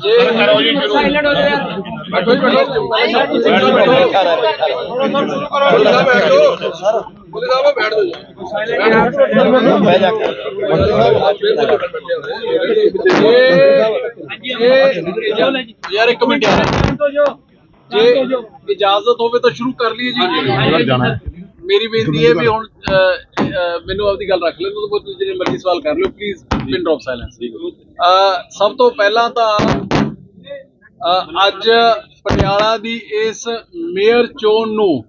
ਕਰੋ ਜੀ ਸ਼ੁਰੂ ਬੈਠੋ ਜੀ ਬੈਠੋ ਬੈਠੋ ਬੈਠੋ ਬੈਠੋ। ਬੈਠੋ ਬੋਲੇ ਸਾਹਿਬ ਬੈਠ ਜਾਓ ਬਹਿ ਜਾ ਕੇ। ਯਾਰ ਇੱਕ ਮਿੰਟ ਜੇ ਇਜਾਜ਼ਤ ਹੋਵੇ ਤਾਂ ਸ਼ੁਰੂ ਕਰ ਲਈਏ ਜੀ ਮੇਰੀ ਬੇਨਤੀ ਹੈ ਵੀ ਹੁਣ ਮੈਨੂੰ ਆਪਦੀ ਗੱਲ ਰੱਖ ਲੈਣ ਤੋਂ ਤੁਸੀਂ ਜਿਹੜੇ ਮਰਜ਼ੀ ਸਵਾਲ ਕਰ ਲਿਓ ਪਲੀਜ਼ ਪਿਨ ਡ੍ਰੌਪ ਸਾਇਲੈਂਸ ਸਭ ਤੋਂ ਪਹਿਲਾਂ ਤਾਂ ਅੱਜ ਪਟਿਆਲਾ ਦੀ ਇਸ ਮੇਅਰ ਚੋਣ ਨੂੰ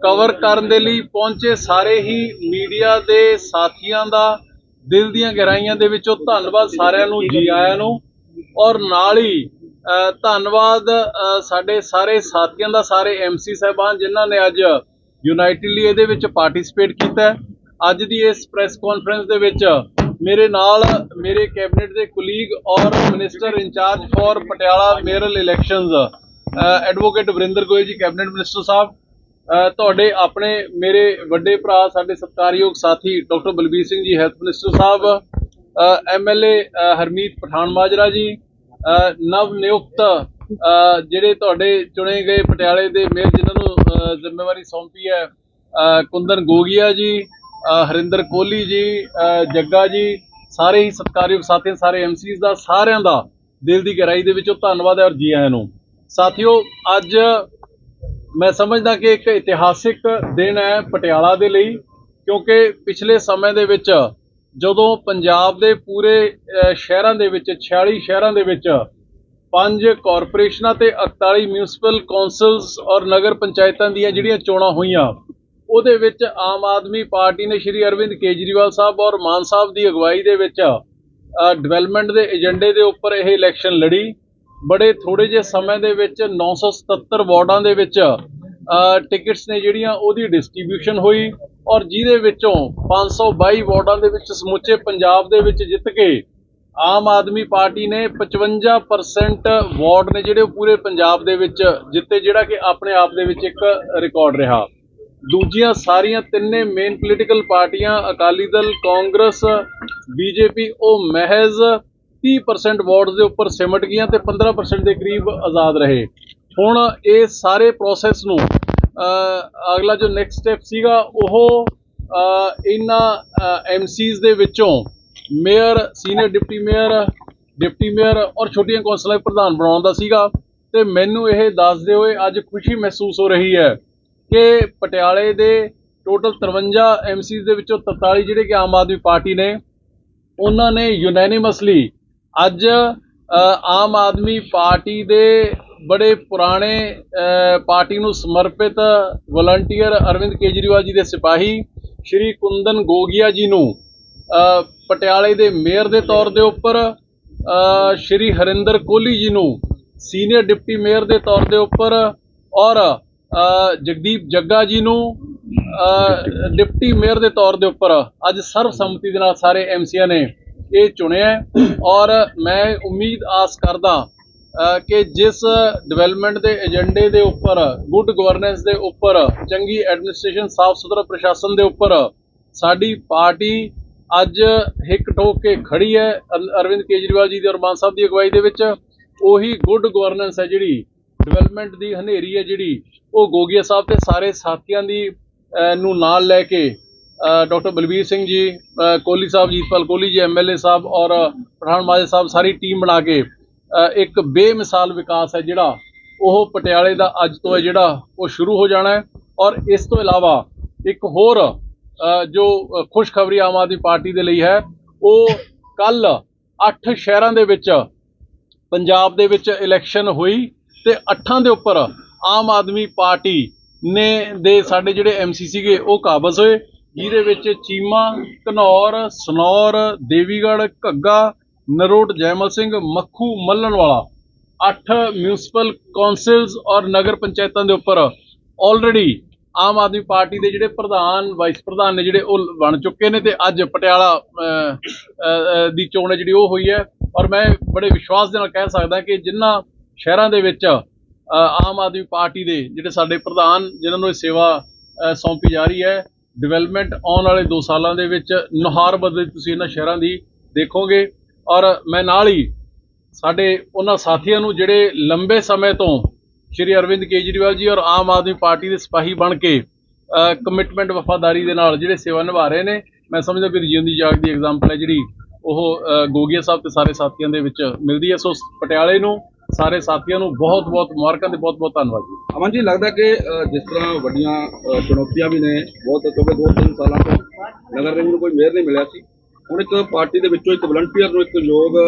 ਕਵਰ ਕਰਨ ਦੇ ਲਈ ਪਹੁੰਚੇ ਸਾਰੇ ਹੀ ਮੀਡੀਆ ਦੇ ਸਾਥੀਆਂ ਦਾ ਦਿਲ ਦੀਆਂ ਗਹਿਰਾਈਆਂ ਦੇ ਵਿੱਚੋਂ ਧੰਨਵਾਦ ਸਾਰਿਆਂ ਨੂੰ, ਜੀ ਆਇਆਂ ਨੂੰ। ਔਰ ਨਾਲ ਹੀ ਧੰਨਵਾਦ ਸਾਡੇ ਸਾਰੇ ਸਾਥੀਆਂ ਦਾ, ਸਾਰੇ ਐਮਸੀ ਸਾਹਿਬਾਨ ਜਿਨ੍ਹਾਂ ਨੇ ਅੱਜ ਯੂਨਾਈਟਿਡਲੀ ਇਹਦੇ ਵਿੱਚ ਪਾਰਟਿਸਿਪੇਟ ਕੀਤਾ। ਅੱਜ ਦੀ ਇਸ ਪ੍ਰੈਸ ਕਾਨਫਰੰਸ ਦੇ ਵਿੱਚ ਮੇਰੇ ਨਾਲ ਮੇਰੇ ਕੈਬਨਿਟ ਦੇ ਕੁਲੀਗ ਔਰ minister incharge for Patiala mayoral elections advocate Varinder Goyal ji cabinet minister ਸਾਹਿਬ ਤੁਹਾਡੇ ਆਪਣੇ ਮੇਰੇ ਵੱਡੇ ਭਰਾ, ਸਾਡੇ ਸਤਿਕਾਰਯੋਗ ਸਾਥੀ doctor Balbir Singh ji health minister Sahib MLA Harmeet Pathan Majra ji ਨਵ ਨਿਯੁਕਤ ਜਿਹੜੇ ਤੁਹਾਡੇ ਚੁਣੇ ਗਏ ਪਟਿਆਲੇ ਦੇ ਮੇਅਰ ਜਿਨ੍ਹਾਂ ਨੂੰ ਜ਼ਿੰਮੇਵਾਰੀ ਸੌਂਪੀ ਹੈ ਕੁੰਦਨ ਗੋਗੀਆ ਜੀ ਹਰਿੰਦਰ ਕੋਹਲੀ ਜੀ ਜੱਗਾ ਜੀ, ਸਾਰੇ ਹੀ ਸਤਿਕਾਰਯੋਗ ਸਾਥੀਆਂ ਸਾਰੇ ਐਮਸੀਜ਼ ਦਾ, ਸਾਰਿਆਂ ਦਾ ਦਿਲ ਦੀ ਗਹਿਰਾਈ ਦੇ ਵਿੱਚੋਂ ਧੰਨਵਾਦ ਹੈ ਔਰ ਜੀ ਆਇਆਂ ਨੂੰ। ਸਾਥੀਓ, ਅੱਜ ਮੈਂ ਸਮਝਦਾ ਕਿ ਇੱਕ ਇਤਿਹਾਸਿਕ ਦਿਨ ਹੈ ਪਟਿਆਲਾ ਦੇ ਲਈ, ਕਿਉਂਕਿ ਪਿਛਲੇ ਸਮੇਂ ਦੇ ਵਿੱਚ ਜਦੋਂ ਪੰਜਾਬ ਦੇ ਪੂਰੇ ਸ਼ਹਿਰਾਂ ਦੇ ਵਿੱਚ 46 ਸ਼ਹਿਰਾਂ ਦੇ ਵਿੱਚ ਪੰਜ ਕਾਰਪੋਰੇਸ਼ਨਾਂ ਤੇ 48 ਮਿਊਨਿਸਪਲ ਕੌਂਸਲਸ ਔਰ ਨਗਰ ਪੰਚਾਇਤਾਂ ਦੀਆਂ ਜਿਹੜੀਆਂ ਚੋਣਾਂ ਹੋਈਆਂ ਉਹਦੇ ਵਿੱਚ ਆਮ ਆਦਮੀ ਪਾਰਟੀ ਨੇ ਸ਼੍ਰੀ ਅਰਵਿੰਦ ਕੇਜਰੀਵਾਲ ਸਾਹਿਬ ਔਰ ਮਾਨ ਸਾਹਿਬ ਦੀ ਅਗਵਾਈ ਦੇ ਵਿੱਚ ਡਿਵੈਲਪਮੈਂਟ ਦੇ ਏਜੰਡੇ ਦੇ ਉੱਪਰ ਇਹ ਇਲੈਕਸ਼ਨ ਲੜੀ। ਬੜੇ ਥੋੜੇ ਜਿਹੇ ਸਮੇਂ ਦੇ ਵਿੱਚ 977 ਵਾਰਡਾਂ ਦੇ ਵਿੱਚ ਟਿਕਟਸ ਨੇ ਜਿਹੜੀਆਂ ਉਹਦੀ ਡਿਸਟ੍ਰੀਬਿਊਸ਼ਨ ਹੋਈ ਔਰ ਜਿਹਦੇ ਵਿੱਚੋਂ 522 ਵਾਰਡਾਂ ਦੇ ਵਿੱਚ ਸਮੁੱਚੇ ਪੰਜਾਬ ਦੇ ਵਿੱਚ ਜਿੱਤ ਕੇ ਆਮ ਆਦਮੀ ਪਾਰਟੀ ਨੇ 55% ਵਾਰਡ ਨੇ ਜਿਹੜੇ ਉਹ ਪੂਰੇ ਪੰਜਾਬ ਦੇ ਵਿੱਚ ਜਿੱਤੇ, ਜਿਹੜਾ ਕਿ ਆਪਣੇ ਆਪ ਦੇ ਵਿੱਚ ਇੱਕ ਰਿਕਾਰਡ ਰਿਹਾ। ਦੂਜੀਆਂ ਸਾਰੀਆਂ ਤਿੰਨੇ ਮੇਨ ਪੋਲੀਟੀਕਲ ਪਾਰਟੀਆਂ ਅਕਾਲੀ ਦਲ ਕਾਂਗਰਸ ਬੀਜੇਪੀ ਉਹ ਮਹਿਜ਼ 30% ਵੋਟਸ ਦੇ ਉੱਪਰ ਸਿਮਟ ਗਈਆਂ ਤੇ 15% ਦੇ ਕਰੀਬ ਆਜ਼ਾਦ ਰਹੇ। ਹੁਣ ਇਹ ਸਾਰੇ ਪ੍ਰੋਸੈਸ ਨੂੰ ਅਗਲਾ ਜੋ ਨੈਕਸਟ ਸਟੈਪ ਸੀਗਾ ਉਹ ਅਹ, ਇਹਨਾਂ ਐਮਸੀਜ਼ ਦੇ ਵਿੱਚੋਂ mayor senior deputy mayor deputy mayor ਔਰ ਛੋਟੀਆਂ ਕੌਂਸਲਾਂ ਦੇ ਪ੍ਰਧਾਨ ਬਣਾਉਣ ਦਾ ਸੀਗਾ ਤੇ ਮੈਨੂੰ ਇਹ ਦੱਸਦੇ ਹੋਏ ਅੱਜ ਖੁਸ਼ੀ ਮਹਿਸੂਸ ਹੋ ਰਹੀ ਹੈ ਕਿ ਪਟਿਆਲੇ ਦੇ ਟੋਟਲ 53 ਐਮਸੀਜ਼ ਦੇ ਵਿੱਚੋਂ 43 ਜਿਹੜੇ ਕਿ ਆਮ ਆਦਮੀ ਪਾਰਟੀ ਨੇ, ਉਹਨਾਂ ਨੇ ਯੂਨੈਨਿਮਸਲੀ ਅੱਜ ਆਮ ਆਦਮੀ ਪਾਰਟੀ ਦੇ ਬੜੇ ਪੁਰਾਣੇ ਪਾਰਟੀ ਨੂੰ ਸਮਰਪਿਤ ਵਲੰਟੀਅਰ ਅਰਵਿੰਦ ਕੇਜਰੀਵਾਲ ਜੀ ਦੇ ਸਿਪਾਹੀ ਸ਼੍ਰੀ ਕੁੰਦਨ ਗੋਗੀਆ ਜੀ ਨੂੰ ਪਟਿਆਲੇ ਦੇ ਮੇਅਰ ਦੇ ਤੌਰ ਦੇ ਉੱਪਰ ਸ਼੍ਰੀ ਹਰਿੰਦਰ ਕੋਹਲੀ ਜੀ ਨੂੰ ਸੀਨੀਅਰ ਡਿਪਟੀ ਮੇਅਰ ਦੇ ਤੌਰ ਦੇ ਉੱਪਰ ਔਰ ਜਗਦੀਪ ਜੱਗਾ ਜੀ ਨੂੰ ਡਿਪਟੀ ਮੇਅਰ ਦੇ ਤੌਰ ਦੇ ਉੱਪਰ ਅੱਜ ਸਰਬਸੰਮਤੀ ਦੇ ਨਾਲ ਸਾਰੇ ਐਮਸੀਆਂ ਨੇ ਇਹ ਚੁਣਿਆ ਔਰ ਮੈਂ ਉਮੀਦ ਆਸ ਕਰਦਾ ਕਿ ਜਿਸ ਡਿਵੈਲਪਮੈਂਟ ਦੇ ਏਜੰਡੇ ਦੇ ਉੱਪਰ, ਗੁੱਡ ਗਵਰਨੈਂਸ ਦੇ ਉੱਪਰ, ਚੰਗੀ ਐਡਮਿਨਿਸਟ੍ਰੇਸ਼ਨ ਸਾਫ਼ ਸੁਥਰਾ ਪ੍ਰਸ਼ਾਸਨ ਦੇ ਉੱਪਰ ਸਾਡੀ ਪਾਰਟੀ ਅੱਜ ਹਿੱਕ ਠੋਕ ਕੇ ਖੜੀ ਹੈ ਅਰਵਿੰਦ ਕੇਜਰੀਵਾਲ ਜੀ ਦੀ ਔਰ ਮਾਨ ਸਾਹਿਬ ਦੀ ਅਗਵਾਈ ਦੇ ਵਿੱਚ। ਉਹੀ ਗੁੱਡ ਗਵਰਨੈਂਸ ਹੈ ਜਿਹੜੀ ਡਿਵੈਲਪਮੈਂਟ ਦੀ ਹਨੇਰੀ ਹੈ ਜਿਹੜੀ ਉਹ ਗੋਗੀਆ ਸਾਹਿਬ ਤੇ ਸਾਰੇ ਸਾਥੀਆਂ ਦੀ ਨੂੰ ਨਾਲ ਲੈ ਕੇ ਡਾਕਟਰ ਬਲਬੀਰ ਸਿੰਘ ਜੀ ਅਹ, ਕੋਹਲੀ ਸਾਹਿਬ ਜੀਤਪਾਲ ਕੋਹਲੀ ਜੀ ਐਮਐਲਏ ਸਾਹਿਬ ਔਰ ਪਠਾਨ ਮਾਜੇ ਸਾਹਿਬ ਸਾਰੀ ਟੀਮ ਬਣਾ ਕੇ ਇੱਕ ਬੇਮਿਸਾਲ ਵਿਕਾਸ ਹੈ ਜਿਹੜਾ ਉਹ ਪਟਿਆਲੇ ਦਾ ਅੱਜ ਤੋਂ ਹੈ ਜਿਹੜਾ ਉਹ ਸ਼ੁਰੂ ਹੋ ਜਾਣਾ ਹੈ ਔਰ ਇਸ ਤੋਂ ਇਲਾਵਾ ਇੱਕ ਹੋਰ ਜੋ ਖੁਸ਼ਖਬਰੀ ਆਮ ਆਦਮੀ ਪਾਰਟੀ ਦੇ ਲਈ ਹੈ ਉਹ ਕੱਲ 8 ਸ਼ਹਿਰਾਂ ਦੇ ਵਿੱਚ ਪੰਜਾਬ ਦੇ ਵਿੱਚ ਇਲੈਕਸ਼ਨ ਹੋਈ ਤੇ ਅੱਠਾਂ ਦੇ ਉੱਪਰ ਆਮ ਆਦਮੀ ਪਾਰਟੀ ਨੇ ਦੇ ਸਾਡੇ ਜਿਹੜੇ ਐਮਸੀ ਸੀਗੇ, ਉਹ ਕਾਬਜ਼ ਹੋਏ, ਜਿਹਦੇ ਵਿੱਚ ਚੀਮਾ, ਘਨੌਰ, ਸਨੌਰ, ਦੇਵੀਗੜ੍ਹ, ਘੱਗਾ, ਨਰੋਟ, ਜੈਮਲ ਸਿੰਘ, ਮੱਖੂ ਮੱਲਣ ਵਾਲਾ ਅੱਠ ਮਿਊਨਿਸਪਲ ਕੌਂਸਲਸ ਔਰ ਨਗਰ ਪੰਚਾਇਤਾਂ ਦੇ ਉੱਪਰ ਆਲਰੇਡੀ ਆਮ ਆਦਮੀ ਪਾਰਟੀ ਦੇ ਜਿਹੜੇ ਪ੍ਰਧਾਨ ਵਾਈਸ ਪ੍ਰਧਾਨ ਨੇ ਜਿਹੜੇ ਉਹ ਬਣ ਚੁੱਕੇ ਨੇ ਤੇ ਅੱਜ ਪਟਿਆਲਾ ਦੀ ਚੋਣ ਹੈ ਜਿਹੜੀ ਉਹ ਹੋਈ ਹੈ। ਔਰ ਮੈਂ ਬੜੇ ਵਿਸ਼ਵਾਸ ਦੇ ਨਾਲ ਕਹਿ ਸਕਦਾ ਕਿ ਜਿਨ੍ਹਾਂ ਸ਼ਹਿਰਾਂ ਦੇ ਵਿੱਚ ਆਮ ਆਦਮੀ ਪਾਰਟੀ ਦੇ ਜਿਹੜੇ ਸਾਡੇ ਪ੍ਰਧਾਨ ਜਿਨ੍ਹਾਂ ਨੂੰ ਇਹ ਸੇਵਾ ਸੌਂਪੀ ਜਾ ਰਹੀ ਹੈ ਡਿਵੈਲਪਮੈਂਟ ਆਉਣ ਵਾਲੇ 2 ਸਾਲਾਂ ਦੇ ਵਿੱਚ ਨੁਹਾਰ ਬਦਲੀ ਤੁਸੀਂ ਇਹਨਾਂ ਸ਼ਹਿਰਾਂ ਦੀ ਦੇਖੋਗੇ। ਔਰ ਮੈਂ ਨਾਲ ਹੀ ਸਾਡੇ ਉਹਨਾਂ ਸਾਥੀਆਂ ਨੂੰ ਜਿਹੜੇ ਲੰਬੇ ਸਮੇਂ ਤੋਂ ਸ਼੍ਰੀ ਅਰਵਿੰਦ ਕੇਜਰੀਵਾਲ ਜੀ ਔਰ ਆਮ ਆਦਮੀ ਪਾਰਟੀ ਦੇ ਸਿਪਾਹੀ ਬਣ ਕੇ ਕਮਿਟਮੈਂਟ ਵਫਾਦਾਰੀ ਦੇ ਨਾਲ ਜਿਹੜੇ ਸੇਵਾ ਨਿਭਾ ਰਹੇ ਨੇ ਮੈਂ ਸਮਝਦਾ ਕਿ ਵੀ ਰਜਿੰਦੀ ਜਾਗ ਦੀ ਐਗਜ਼ਾਮਪਲ ਹੈ ਜਿਹੜੀ ਉਹ ਅ, ਗੋਗੀਆ ਸਾਹਿਬ ਤੇ ਸਾਰੇ ਸਾਥੀਆਂ ਦੇ ਵਿੱਚ ਮਿਲਦੀ ਹੈ। ਸੋ ਪਟਿਆਲੇ ਨੂੰ ਸਾਰੇ ਸਾਥੀਆਂ ਨੂੰ ਬਹੁਤ ਬਹੁਤ ਮੁਬਾਰਕਾਂ ਤੇ ਬਹੁਤ ਬਹੁਤ ਧੰਨਵਾਦ ਜੀ। ਅਮਨ ਜੀ ਲੱਗਦਾ ਕਿ ਜਿਸ ਤਰ੍ਹਾਂ ਵੱਡੀਆਂ ਚੁਣੌਤੀਆਂ ਵੀ ਨੇ ਬਹੁਤ ਕਿਉਂਕਿ ਦੋ ਤਿੰਨ ਸਾਲਾਂ ਤੋਂ ਨਗਰ ਨਿਗਮ ਨੂੰ ਕੋਈ ਮੇਅਰ ਨਹੀਂ ਮਿਲਿਆ ਸੀ। ਹੁਣ ਇੱਕ ਪਾਰਟੀ ਦੇ ਵਿੱਚੋਂ ਇੱਕ ਵਲੰਟੀਅਰ ਨੂੰ ਇੱਕ ਯੋਗ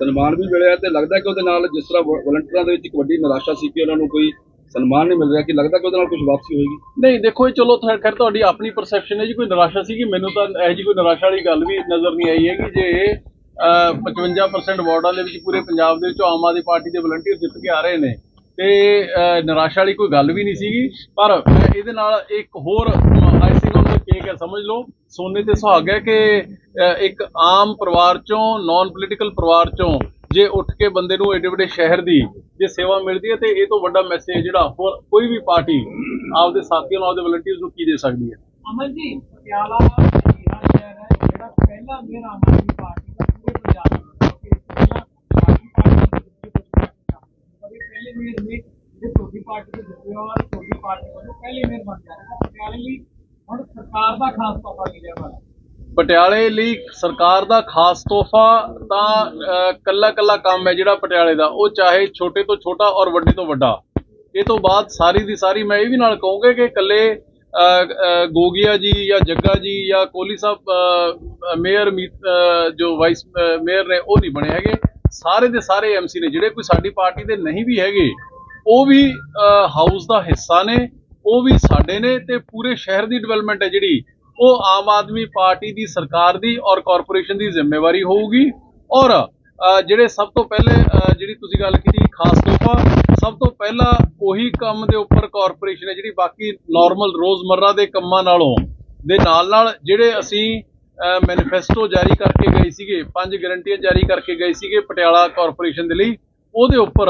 ਸਨਮਾਨ ਵੀ ਮਿਲਿਆ ਤੇ ਲੱਗਦਾ ਕਿ ਉਹਦੇ ਨਾਲ ਜਿਸ ਤਰ੍ਹਾਂ ਵਲੰਟੀਅਰਾਂ ਦੇ ਵਿੱਚ ਇੱਕ ਵੱਡੀ ਨਿਰਾਸ਼ਾ ਸੀ ਕਿ ਉਹਨਾਂ ਨੂੰ ਕੋਈ ਸਨਮਾਨ ਨਹੀਂ ਮਿਲ ਰਿਹਾ ਕਿ ਲੱਗਦਾ ਕਿ ਉਹਦੇ ਨਾਲ ਕੁਝ ਵਾਪਸੀ ਹੋਏਗੀ? ਨਹੀਂ ਦੇਖੋ ਇਹ ਚਲੋ ਖੈਰ ਤੁਹਾਡੀ ਆਪਣੀ ਪਰਸੈਪਸ਼ਨ ਹੈ ਜੀ ਕੋਈ ਨਿਰਾਸ਼ਾ ਸੀ ਕਿ ਮੈਨੂੰ ਤਾਂ ਇਹੋ ਜੀ ਕੋਈ ਨਿਰਾਸ਼ਾ ਵਾਲੀ ਗੱਲ ਵੀ ਨਜ਼ਰ ਨਹੀਂ ਆਈ ਹੈਗੀ ਜੇ 55% ਵਾਰਡਾਂ ਦੇ ਵਿੱਚ ਪੂਰੇ ਪੰਜਾਬ ਦੇ ਵਿੱਚੋਂ ਆਮ ਆਦਮੀ ਪਾਰਟੀ ਦੇ ਵਲੰਟੀਅਰ ਜਿੱਤ ਕੇ ਆ ਰਹੇ ਨੇ। ਤੇ ਨਿਰਾਸ਼ਾ ਵਾਲੀ ਕੋਈ ਗੱਲ ਵੀ ਨਹੀਂ ਸੀਗੀ, ਪਰ ਇਹਦੇ ਨਾਲ ਇੱਕ ਹੋਰ ਆਈਸਿੰਗ ਔਨ ਦ ਕੇਕ ਹੈ, ਸਮਝ ਲਓ। ਸੋਨੇ ਤੇ ਸੁਹਾਗ ਹੈ ਕਿ ਇੱਕ ਆਮ ਪਰਿਵਾਰ ਚੋਂ ਨਾਨ ਪੋਲੀਟੀਕਲ ਪਰਿਵਾਰ ਚੋਂ ਜੇ ਉੱਠ ਕੇ ਬੰਦੇ ਨੂੰ ਏਡੇ ਵੱਡੇ ਸ਼ਹਿਰ ਦੀ ਜੇ ਸੇਵਾ ਮਿਲਦੀ ਹੈ ਤੇ ਇਹ ਤੋਂ ਵੱਡਾ ਮੈਸੇਜ ਜਿਹੜਾ ਹੋਰ ਕੋਈ ਵੀ ਪਾਰਟੀ ਆਪਦੇ ਸਾਥੀਆਂ ਨੂੰ, ਆਪਦੇ ਵਲੰਟੀਅਰਸ ਨੂੰ ਕੀ ਦੇ ਸਕਦੀ ਹੈ? ਅਮਨ ਜੀ ਪਟਿਆਲਾ ਦਾ ਸ਼ਹਿਰ ਹੈ, ਜਿਹੜਾ ਪਹਿਲਾ mayor Aam Aadmi party party ਦੇ ਜਿੱਤੇ ਤੁਹਾਡੀ ਪਾਰਟੀ ਵੱਲੋਂ ਪਹਿਲੇ ਮੇਅਰ ਬਣ ਜਾ ਰਹੇ ਪਟਿਆਲੇ ਲਈ ਹੁਣ ਸਰਕਾਰ ਦਾ ਖਾਸ ਤੋਹਫਾ ਮਿਲਿਆ ਵਾਲਾ ਪਟਿਆਲੇ ਲਈ ਸਰਕਾਰ ਦਾ ਖਾਸ ਤੋਹਫਾ ਤਾਂ ਕੱਲਾ ਕੱਲਾ ਕੰਮ ਹੈ ਜਿਹੜਾ ਪਟਿਆਲੇ ਦਾ। ਉਹ ਚਾਹੇ ਛੋਟੇ ਤੋਂ ਛੋਟਾ ਔਰ ਵੱਡੇ ਤੋਂ ਵੱਡਾ। ਇਹ ਤੋਂ ਬਾਅਦ ਸਾਰੀ ਦੀ ਸਾਰੀ ਮੈਂ ਇਹ ਵੀ ਨਾਲ ਕਹੂੰਗਾ ਕਿ ਇਕੱਲੇ ਗੋਗਿਆ ਜੀ ਜਾਂ ਜੱਗਾ ਜੀ ਜਾਂ ਕੋਹਲੀ ਸਾਹਿਬ ਮੇਅਰ ਜੋ ਵਾਈਸ ਮੇਅਰ ਨੇ ਉਹ ਨਹੀਂ ਬਣੇ ਹੈਗੇ। ਸਾਰੇ ਦੇ ਸਾਰੇ ਐਮਸੀ ਨੇ, ਜਿਹੜੇ ਕੋਈ ਸਾਡੀ ਪਾਰਟੀ ਦੇ ਨਹੀਂ ਵੀ ਹੈਗੇ ਉਹ ਵੀ ਹਾਊਸ ਦਾ ਹਿੱਸਾ ਨੇ, ਉਹ ਵੀ ਸਾਡੇ ਨੇ ਤੇ ਪੂਰੇ ਸ਼ਹਿਰ ਦੀ ਡਿਵੈਲਪਮੈਂਟ ਹੈ ਜਿਹੜੀ। ਉਹ ਆਮ ਆਦਮੀ ਪਾਰਟੀ ਦੀ ਸਰਕਾਰ ਦੀ ਔਰ ਕਾਰਪੋਰੇਸ਼ਨ ਦੀ ਜ਼ਿੰਮੇਵਾਰੀ ਹੋਊਗੀ। ਔਰ ਜਿਹੜੇ ਸਭ ਤੋਂ ਪਹਿਲੇ ਜਿਹੜੀ ਤੁਸੀਂ ਗੱਲ ਕੀਤੀ, ਖਾਸ ਤੋਹਫਾ ਸਭ ਤੋਂ ਪਹਿਲਾਂ ਉਹੀ ਕੰਮ ਦੇ ਉੱਪਰ ਕਾਰਪੋਰੇਸ਼ਨ ਹੈ ਜਿਹੜੀ ਬਾਕੀ ਨਾਰਮਲ ਰੋਜ਼ਮਰਰਾ ਦੇ ਕੰਮਾਂ ਨਾਲੋਂ। ਦੇ ਨਾਲ ਨਾਲ ਜਿਹੜੇ ਅਸੀਂ ਮੈਨੀਫੈਸਟੋ ਜਾਰੀ ਕਰਕੇ ਗਏ ਸੀਗੇ, ਪੰਜ ਗਰੰਟੀਆਂ ਜਾਰੀ ਕਰਕੇ ਗਏ ਸੀਗੇ ਪਟਿਆਲਾ ਕਾਰਪੋਰੇਸ਼ਨ ਦੇ ਲਈ ਉਹਦੇ ਉੱਪਰ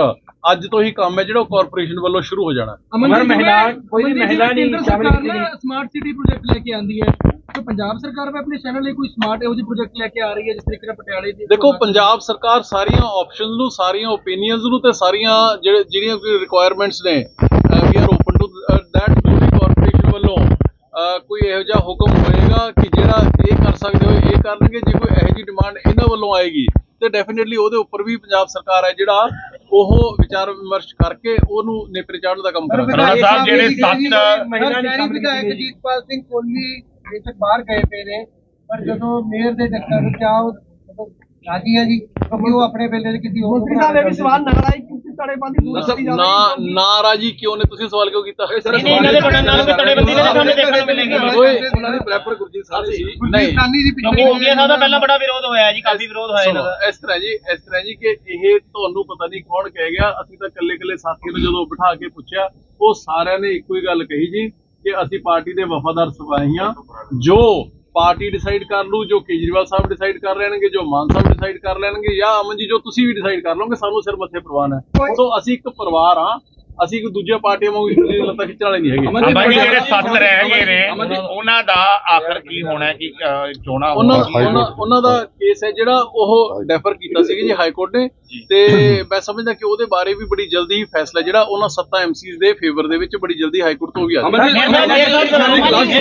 ਅੱਜ ਤੋਂ ਹੀ ਕੰਮ ਹੈ ਜਿਹੜਾ ਉਹ ਕਾਰਪੋਰੇਸ਼ਨ ਵੱਲੋਂ ਸ਼ੁਰੂ ਹੋ ਜਾਣਾ। ਅਮਨ ਮਹਿਲਾ ਕੋਈ ਮਹਿਲਾ ਨਹੀਂ ਸ਼ਾਮਿਲ ਸਰਕਾਰ ਕੀਤੀ ਸਮਾਰਟ ਸਿਟੀ ਪ੍ਰੋਜੈਕਟ ਲੈ ਕੇ ਆਂਦੀ ਹੈ। ਤੇ ਪੰਜਾਬ ਸਰਕਾਰ ਵੀ ਆਪਣੇ ਸ਼ਹਿਰਾਂ ਲਈ ਕੋਈ ਸਮਾਰਟ ਇਹੋ ਜਿਹੇ ਪ੍ਰੋਜੈਕਟ ਲੈ ਕੇ ਆ ਰਹੀ ਹੈ ਜਿਸ ਤਰੀਕੇ ਨਾਲ ਪਟਿਆਲੇ ਦੀ ਦੇਖੋ ਪੰਜਾਬ ਸਰਕਾਰ ਸਾਰੀਆਂ ਆਪਸ਼ਨਸ ਨੂੰ ਸਾਰੀਆਂ ਓਪੀਨੀਅਨਸ ਨੂੰ ਤੇ ਸਾਰੀਆਂ ਜਿਹੜੇ ਜਿਹੜੀਆਂ ਕੋਈ ਰਿਕੁਆਇਰਮੈਂਟਸ ਨੇ we are open to that we corporation ਵੱਲੋਂ। ਕੋਈ ਇਹੋ ਜਿਹਾ ਹੁਕਮ ਹੋਏਗਾ ਕਿ ਜਿਹੜਾ ਇਹ ਕਰ ਸਕਦੇ ਹੋ ਇਹ ਕਰਨਗੇ ਜੇ ਕੋਈ ਇਹੋ ਜਿਹੀ ਡਿਮਾਂਡ ਇਹਨਾਂ ਵੱਲੋਂ ਆਏਗੀ ਤੇ ਡੈਫੀਨਿਟਲੀ ਉਹਦੇ ਉੱਪਰ ਵੀ ਪੰਜਾਬ ਸਰਕਾਰ ਹੈ ਜਿਹੜਾ ਉਹ ਵਿਚਾਰ ਵਿਮਰਸ਼ ਕਰਕੇ ਉਹਨੂੰ ਨੇਪਰੇ ਚਾੜਨ ਦਾ ਕੰਮ ਕਰਾਂਗੇ ਅਰੋੜਾ ਸਾਹਿਬ ਜਿਹੜੇ ਸੱਤ ਮਹਿਲਾ ਸ਼ਹਿਰੀ ਵਿਧਾਇਕ ਜੀਤਪਾਲ ਸਿੰਘ ਕੋਹਲੀ ਬੇਸ਼ੱਕ ਬਾਹਰ ਗਏ ਪਏ ਨੇ ਪਰ ਜਦੋਂ ਮੇਅਰ ਦੇ ਚੱਕਰ ਵਿੱਚ ਆਓ ਰਾਜੀ ਹੈ ਜੀ ਕਿਉਂਕਿ ਉਹ ਆਪਣੇ ਵੇਲੇ ਦੇ ਕਿਸੇ ਹੋਰ ਇਹ ਵੀ ਸਵਾਲ ਨਾਲ ਆਈ ਤੜੇਬੰਦੀ ਦੂਰ ਸਰ, ਕੀਤੀ ਜਾ ਰਹੀ ਨਾ ਨਾਰਾਜ਼ੀ ਕਿਉਂ ਨੇ? ਤੁਸੀਂ ਸਵਾਲ ਕਿਉਂ ਕੀਤਾ? ਸਰ ਨਹੀਂ, ਇਹਨਾਂ ਦੇ ਬਣਨ ਨਾਲ ਕੋਈ ਤੜੇਬੰਦੀ ਦੇ ਸਾਨੂੰ ਦੇਖਣ ਨੂੰ ਮਿਲੇਗੀ। ਓਏ, ਉਹਨਾਂ ਦੀ ਪ੍ਰੈਫਰ ਗੁਰਜੀਤ ਸਾਹਿਬ ਸੀ ਨਹੀਂ। ਨਾਨੀ ਦੀ ਕਿਉਂਕਿ ਹੋ ਗਿਆ ਸਾਹਿਬ ਦਾ ਪਹਿਲਾਂ ਬੜਾ ਵਿਰੋਧ ਹੋਇਆ ਜੀ ਕਾਫੀ ਵਿਰੋਧ ਹੋਇਆ ਇਹਨਾਂ ਦਾ। ਇਸ ਤਰ੍ਹਾਂ ਜੀ ਇਸ ਤਰ੍ਹਾਂ ਜੀ ਕਿ ਇਹ ਤੁਹਾਨੂੰ ਪਤਾ ਨਹੀਂ ਕੌਣ ਕਹਿ ਗਿਆ। ਅਸੀਂ ਤਾਂ ਕੱਲੇ ਕੱਲੇ ਸਾਥੀ ਨੂੰ ਜਦੋਂ ਬਿਠਾ ਕੇ ਪੁੱਛਿਆ ਉਹ ਸਾਰਿਆਂ ਨੇ ਇੱਕੋ ਹੀ ਗੱਲ ਕਹੀ ਜੀ ਕਿ ਅਸੀਂ ਪਾਰਟੀ ਦੇ ਵਫਾਦਾਰ ਸਿਪਾਹੀ ਹਾਂ ਜੋ ਪਾਰਟੀ ਡਿਸਾਈਡ ਕਰ ਲੂ ਜੋ ਕੇਜਰੀਵਾਲ ਸਾਹਿਬ ਡਿਸਾਈਡ ਕਰ ਲੈਣਗੇ ਜੋ ਮਾਨ ਸਾਹਿਬ ਡਿਸਾਈਡ ਕਰ ਲੈਣਗੇ ਜਾਂ ਅਮਨ ਜੀ ਜੋ ਤੁਸੀਂ ਵੀ ਡਿਸਾਈਡ ਕਰ ਲਓਗੇ ਸਾਨੂੰ ਸਿਰ ਮੱਥੇ ਪ੍ਰਵਾਨ ਹੈ। ਸੋ ਅਸੀਂ ਇੱਕ ਪਰਿਵਾਰ ਹਾਂ ਅਸੀਂ ਇੱਕ ਦੂਜੇ ਪਾਰਟੀਆਂ ਵਾਂਗੂ ਇੱਕ ਦੀ ਲੱਤਾਂ ਖਿੱਚਣ ਵਾਲੇ ਨਹੀਂ ਹੈਗੇ ਅਮਨ ਜੀ, ਬਾਬਾ ਜੀ ਜਿਹੜੇ ਸੱਤ ਰਹਿ ਗਏ ਨੇ ਉਹਨਾਂ ਦਾ ਆਖਰ ਕੀ ਹੋਣਾ ਹੈ ਕਿ ਚੋਣਾਂ ਉਹਨਾਂ। ਉਹਨਾਂ ਉਹਨਾਂ ਦਾ ਕੇਸ ਹੈ ਜਿਹੜਾ ਉਹ ਡੈਫਰ ਕੀਤਾ ਸੀਗਾ ਜੀ ਹਾਈ ਕੋਰਟ ਨੇ ਤੇ ਮੈਂ ਸਮਝਦਾ ਕਿ ਉਹਦੇ ਬਾਰੇ ਵੀ ਬੜੀ ਜਲਦੀ ਫੈਸਲਾ ਜਿਹੜਾ ਉਹਨਾਂ ਸੱਤਾ ਐਮਸੀਜ਼ ਦੇ ਫੇਵਰ ਦੇ ਵਿੱਚ ਬੜੀ ਜਲਦੀ ਹਾਈ ਕੋਰਟ ਤੋਂ ਵੀ ਆ ਅਮਨ ਜੀ ਅਮਨ ਜੀ, ਅਮਨ ਜੀ, ਅਮਨ ਜੀ, ਲਾਸਟ ਅਮਨ ਸਵਾਲ ਜੀ, ਹੈ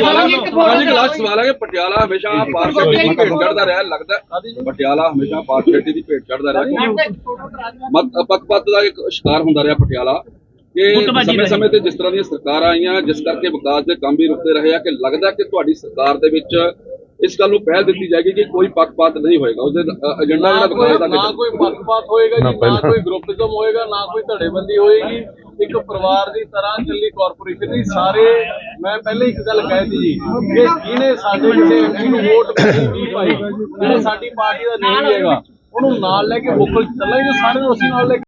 ਅਮਨ ਜੀ ਲਾਸਟ ਸਵਾਲ ਹੈ ਕਿ ਪਟਿਆਲਾ ਹਮੇਸ਼ਾ ਪਾਰਟੀ ਦੀ ਭੇਟ ਚੜਦਾ ਰਿਹਾ ਲੱਗਦਾ ਪਟਿਆਲਾ ਹਮੇਸ਼ਾ ਪਾਰਟੀ ਦੀ ਭੇਟ ਚੜਦਾ ਰਿਹਾ ਮਤ ਪੱਖਪਾਤ ਦਾ ਇੱਕ ਸ਼ਿਕਾਰ ਹੁੰਦਾ ਰਿਹਾ ਪਟਿਆਲਾ ਕਿ ਸਮੇਂ। ਸਮੇਂ ਤੇ ਜਿਸ ਤਰ੍ਹਾਂ ਦੀਆਂ ਸਰਕਾਰਾਂ ਆਈਆਂ ਜਿਸ ਕਰਕੇ ਵਿਕਾਸ ਦੇ ਕੰਮ ਵੀ ਰੁਕਦੇ ਰਹੇ ਆ ਕਿ ਲੱਗਦਾ ਕਿ ਤੁਹਾਡੀ ਸਰਕਾਰ ਦੇ ਵਿੱਚ ਇਸ ਗੱਲ ਨੂੰ ਪਹਿਲ ਦਿੱਤੀ ਜਾਏਗੀ ਕਿ ਕੋਈ ਪੱਖਪਾਤ ਨਹੀਂ ਹੋਏਗਾ। ਉਹਦੇ ਅ, ਏਜੰਡਾ ਨਾ ਜਿਹੜਾ ਕੋਈ ਵਿਕਾਸ ਦਾ ਨਾ ਕੋਈ ਪੱਖਪਾਤ ਹੋਏਗਾ ਜੀ ਨਾ ਕੋਈ ਗਰੁੱਪਿਜ਼ਮ ਹੋਏਗਾ ਨਾ ਕੋਈ ਧੜੇਬੰਦੀ ਹੋਏਗੀ। ਇੱਕ ਪਰਿਵਾਰ ਦੀ ਤਰ੍ਹਾਂ ਚੱਲੀ ਕਾਰਪੋਰੇਸ਼ਨ ਦੀ। ਸਾਰੇ ਮੈਂ ਪਹਿਲੇ ਇੱਕ ਗੱਲ ਕਹਿਤੀ ਜੀ ਕਿ ਜਿਹਨੇ ਸਾਡੇ ਕਿਸੇ ਐਮਸੀ ਨੂੰ ਵੋਟ ਨਹੀਂ ਪਾਈ ਜਿਹੜਾ ਸਾਡੀ ਪਾਰਟੀ ਦਾ ਨਹੀਂ ਹੈਗਾ ਉਹਨੂੰ ਨਾਲ ਲੈ ਕੇ ਵੋਕਲ ਚੱਲਾਂਗੇ ਸਾਰੇ ਨੂੰ ਅਸੀਂ ਨਾਲ ਲੈ ਕੇ